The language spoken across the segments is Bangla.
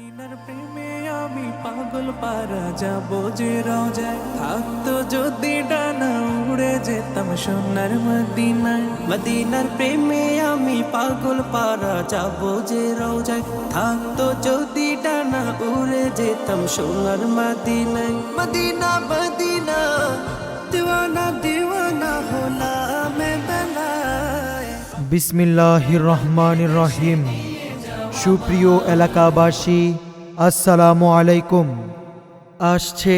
মদিনার প্রেমে আমি পাগল পারা যাব যে রোজায়। থাকতো যদি ডানা উড়ে যেতাম সোনার মদিনায়। মদিনার প্রেমে আমি পাগল পারা যাব যে রোজায়। থাকতো যদি ডানা উড়ে যেতাম সোনার মদিনায়। মদিনা মদিনা, দিওয়ানা দিওয়ানা হোলা মে বেলায়। বিসমিল্লাহির রহমানির রহিম। সুপ্রিয় এলাকাবাসী, আসসালামু আলাইকুম। আসছে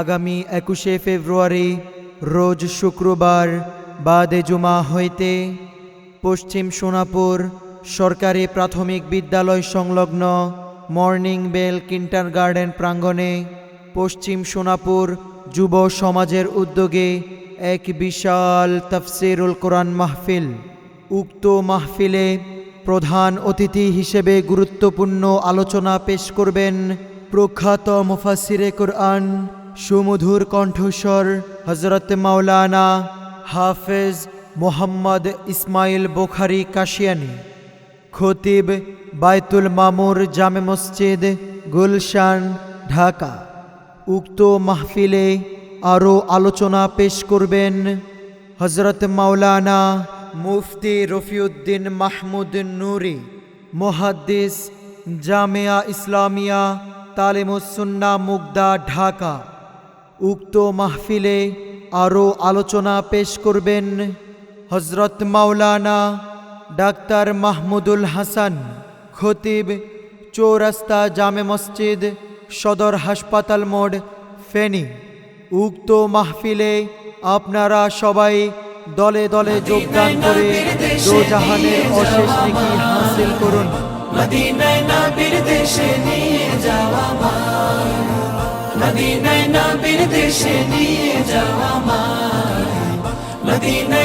আগামী একুশে ফেব্রুয়ারি, রোজ শুক্রবার, বাদে জুমা হইতে পশ্চিম সোনাপুর সরকারি প্রাথমিক বিদ্যালয় সংলগ্ন মর্নিং বেল কিন্টার গার্ডেন প্রাঙ্গণে পশ্চিম সোনাপুর যুব সমাজের উদ্যোগে এক বিশাল তফসিরুল কোরআন মাহফিল। উক্ত মাহফিলে প্রধান অতিথি হিসেবে গুরুত্বপূর্ণ আলোচনা পেশ করবেন প্রখ্যাত মুফাসিরে কোরআন সুমধুর কণ্ঠস্বর হজরত মাওলানা হাফেজ মোহাম্মদ ইসমাইল বোখারি কাশিয়ানি, খতিব বায়তুল মামুর জামে মসজিদ গুলশান, ঢাকা। উক্ত মাহফিলে আরও আলোচনা পেশ করবেন হজরত মাওলানা মুফতি রফিউদ্দিন মাহমুদ নুরি, মোহাদ্দিস জামিয়া ইসলামিয়া তালিমুসুন্না মুগদা, ঢাকা। উক্ত মাহফিলে আরও আলোচনা পেশ করবেন হজরত মাওলানা ডাক্তার মাহমুদুল হাসান, খতিব চৌরাস্তা জামে মসজিদ, সদর হাসপাতাল মোড়, ফেনী। উক্ত মাহফিলে আপনারা সবাই দলে দলে যোগদান করে দোজাহানের অশেষ নেকি হাসিল করুন। মদিনায় নবীর দেশে নিয়ে যাওয়া মা। মদিনায় নবীর দেশে নিয়ে যাওয়া মা। মদিনায়